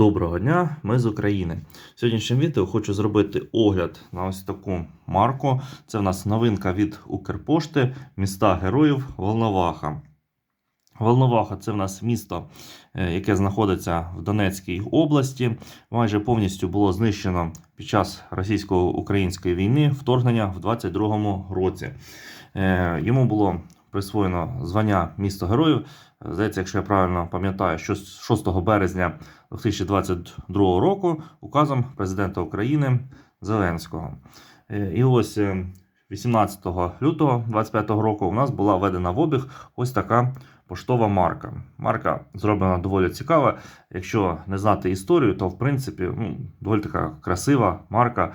Доброго дня, ми з України. В сьогоднішньому відео хочу зробити огляд на ось таку марку. Це в нас новинка від Укрпошти міста Героїв Волноваха. Волноваха це в нас місто, е, яке знаходиться в Донецькій області. Майже повністю було знищено під час російсько-української війни вторгнення в 22-му році. Е, Йому було присвоєно звання місто героїв. Здається, якщо я правильно пам'ятаю, що з 6 березня 2022 року указом президента України Зеленського. Е, І ось е, 18 лютого 2025 року у нас була введена в обіг ось така поштова марка. Марка зроблена доволі цікава. Якщо не знати історію, то в принципі ну, доволі така красива марка.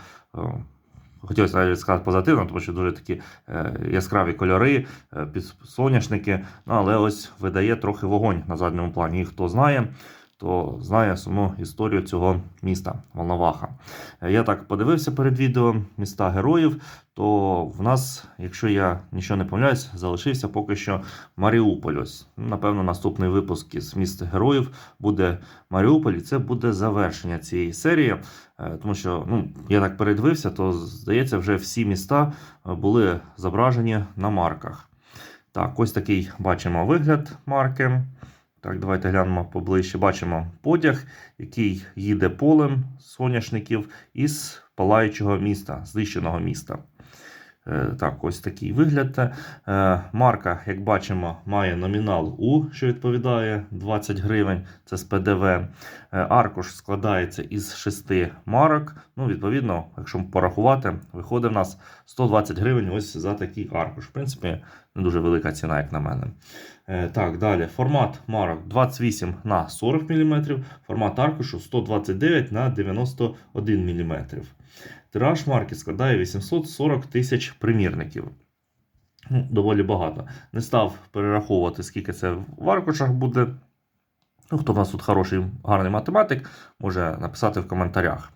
Хотілося навіть сказати позитивно, тому що дуже такі е, яскраві кольори, е, під соняшники. Ну, але ось видає трохи вогонь на задньому плані. Хто знає, то знає саму історію цього міста Волноваха. Е, Я так подивився перед відео міста героїв. То в нас, якщо я нічого не помиляюсь, залишився поки що Маріуполь. Ось Ну, напевно, наступний випуск із міст героїв буде Маріуполь, і це буде завершення цієї серії. Е, Тому що ну, я так передивився, то здається, вже всі міста е, були зображені на марках. Так, ось такий бачимо вигляд марки. Так, давайте глянемо поближче. Бачимо потяг, який їде полем соняшників із палаючого міста, знищеного міста. Е, Так, ось такий вигляд. Е, Марка, як бачимо, має номінал У, що відповідає 20 гривень. Це з ПДВ. Е, Аркуш складається із 6 марок. Ну, відповідно, якщо порахувати, виходить в нас 120 гривень ось за такий аркуш. В принципі, не дуже велика ціна, як на мене. Так, далі. Формат марок 28 на 40 мм, формат аркушу 129 на 91 мм. Тираж марки складає 840 тисяч примірників. Ну, доволі багато. Не став перераховувати, скільки це в аркушах буде. Ну, хто в нас тут хороший, гарний математик, може написати в коментарях.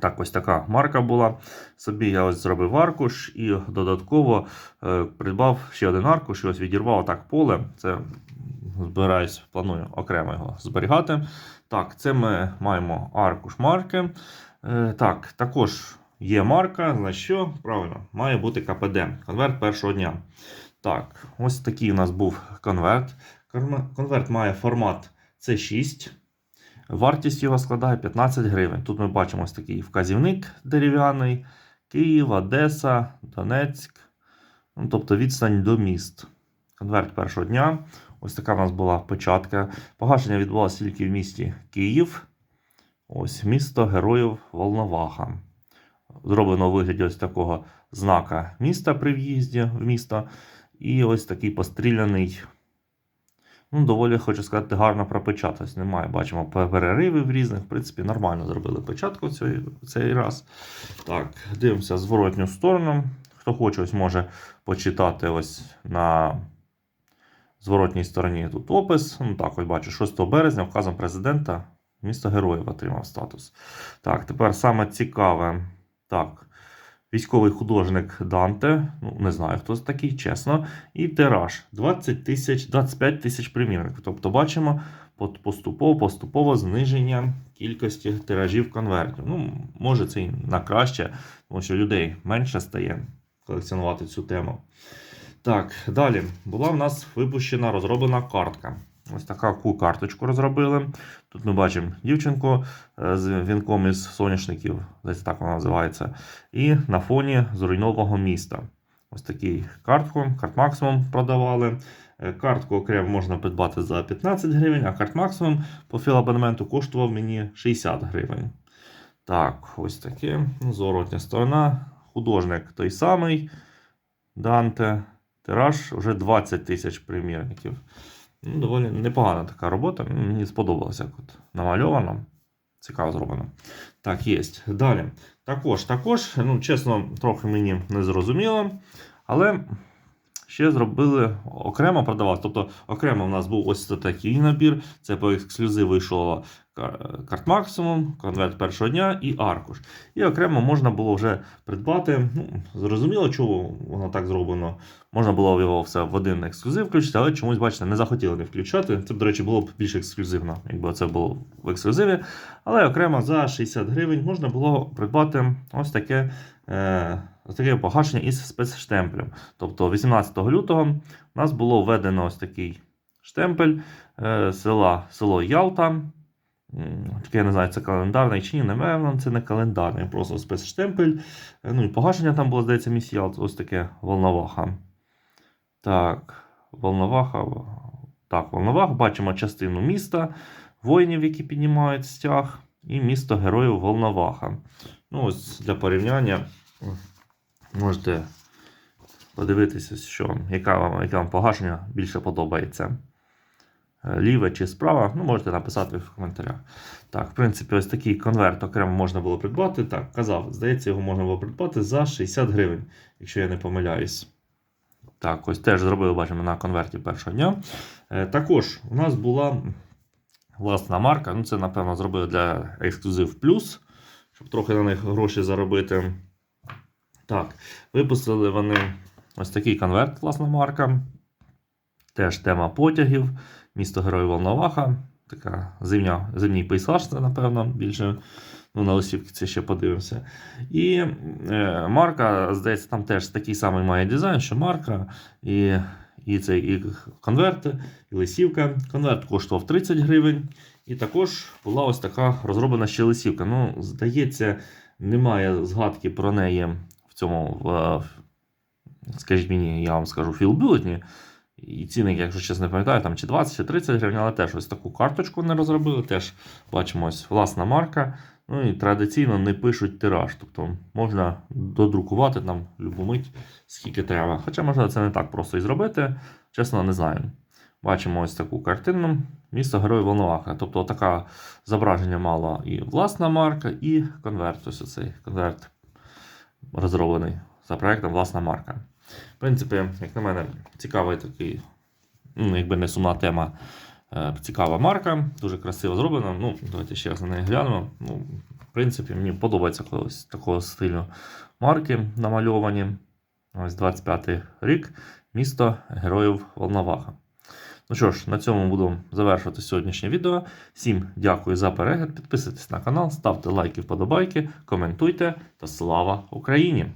Так, ось така марка була. Собі я ось зробив аркуш і додатково е, придбав ще один аркуш і ось відірвав так поле. Це збираюсь, планую окремо його зберігати. Так, це ми маємо аркуш марки. Е, так, також є марка, на що? Правильно, має бути КПД, конверт першого дня. Так, ось такий у нас був конверт. Конверт- має формат C6. Вартість його складає 15 гривень. Тут ми бачимо ось такий вказівник дерев'яний. Київ, Одеса, Донецьк. Ну, тобто відстань до міст. Конверт першого дня. Ось така в нас була печатка. Погашення відбулося тільки в місті Київ. Ось місто Героїв Волноваха. Зроблено у вигляді ось такого знака міста при в'їзді в місто. І ось такий постріляний. Ну, доволі хочу сказати, гарно пропечаталось. Немає. Бачимо переривів різних. В принципі, нормально зробили печатку цей, цей раз. Так, дивимося зворотню сторону. Хто хоче, ось може почитати ось на зворотній стороні тут опис. Ну, так, ось бачу, 6 березня вказом президента місто Героїв отримав статус. Так, тепер саме цікаве. Так, військовий художник Данте, ну не знаю, хто це такий, чесно. І тираж 20 тисяч, 25 тисяч примірників. Тобто бачимо поступово поступово зниження кількості тиражів конвертів. Ну, може, це і на краще, тому що людей менше стає колекціонувати цю тему. Так, далі була в нас випущена розроблена картка. Ось таку карточку розробили. Тут ми бачимо дівчинку е, з вінком із соняшників, десь так вона називається. І на фоні зруйнованого міста. Ось такий картку, карт максимум продавали. Е, Картку окремо можна придбати за 15 гривень, а карт максимум по філабонементу коштував мені 60 гривень. Так, ось таке. Зворотня сторона. Художник той самий. Данте. Тираж вже 20 тисяч примірників. Ну, доволі непогана така робота. Мені сподобалося, як от намальовано. Цікаво зроблено. Так, є. Далі. Також, також, ну, чесно, трохи мені не зрозуміло. Але ще зробили окремо продавати. Тобто окремо в нас був ось такий набір. Це по ексклюзиву йшло карт максимум, конверт першого дня і аркуш. І окремо можна було вже придбати. Ну, зрозуміло, чого воно так зроблено. Можна було його все в один ексклюзив включити, але чомусь, бачите, не захотіли не включати. Це, до речі, було б більш ексклюзивно, якби це було в ексклюзиві. Але окремо за 60 гривень можна було придбати ось таке, е, ось таке погашення із спецштемпелем. Тобто 18 лютого у нас було введено ось такий штемпель е, села, село Ялта. Таке я не знаю, це календарний чи ні, напевно, це не календарний, просто спецштемпель. Е, Ну і погашення там було, здається, Ялта, ось таке Волноваха. Так, Волноваха. Так, Волновах. Бачимо частину міста, воїнів, які піднімають стяг, і місто героїв Волноваха. Ну, ось для порівняння можете подивитися, що, яка вам, яке вам погашення більше подобається. Е, Ліве чи справа, ну, можете написати в коментарях. Так, в принципі, ось такий конверт окремо можна було придбати. Так, казав, здається, його можна було придбати за 60 гривень, якщо я не помиляюсь. Так, ось теж зробили, бачимо, на конверті першого дня. Е, також у нас була власна марка. Ну, це, напевно, зробили для ексклюзив плюс, щоб трохи на них гроші заробити. Так, випустили вони ось такий конверт, власна марка. Теж тема потягів, місто Герой Волноваха. Така зимня, зимній пейсаж, це, напевно, більше. Ну, на лисівки це ще подивимося. І е, марка, здається, там теж такий самий має дизайн, що марка, і, і цей і конверт, і лисівка. Конверт коштував 30 гривень. І також була ось така розроблена ще лисівка. Ну, здається, немає згадки про неї в цьому, скажіть мені, я вам скажу, філбюлетні. І ціни, якщо чесно не пам'ятаю, там чи 20, чи 30 гривень, але теж ось таку карточку не розробили. Теж бачимо ось власна марка. Ну і традиційно не пишуть тираж. Тобто можна додрукувати там любу мить, скільки треба. Хоча, можливо, це не так просто і зробити. Чесно, не знаю. Бачимо ось таку картину. Місто Герой Волноваха. Тобто така зображення мала і власна марка, і конверт. Ось оцей конверт розроблений за проектом власна марка. В принципі, як на мене, цікавий такий, ну, якби не сумна тема. Е, Цікава марка, дуже красиво зроблена. Ну, давайте ще раз на неї глянемо. Ну, в принципі, мені подобається колись такого стилю марки намальовані. Ось 25-й рік. Місто Героїв Волноваха. Ну що ж, на цьому буду завершувати сьогоднішнє відео. Всім дякую за перегляд. Підписуйтесь на канал, ставте лайки, вподобайки, коментуйте та слава Україні!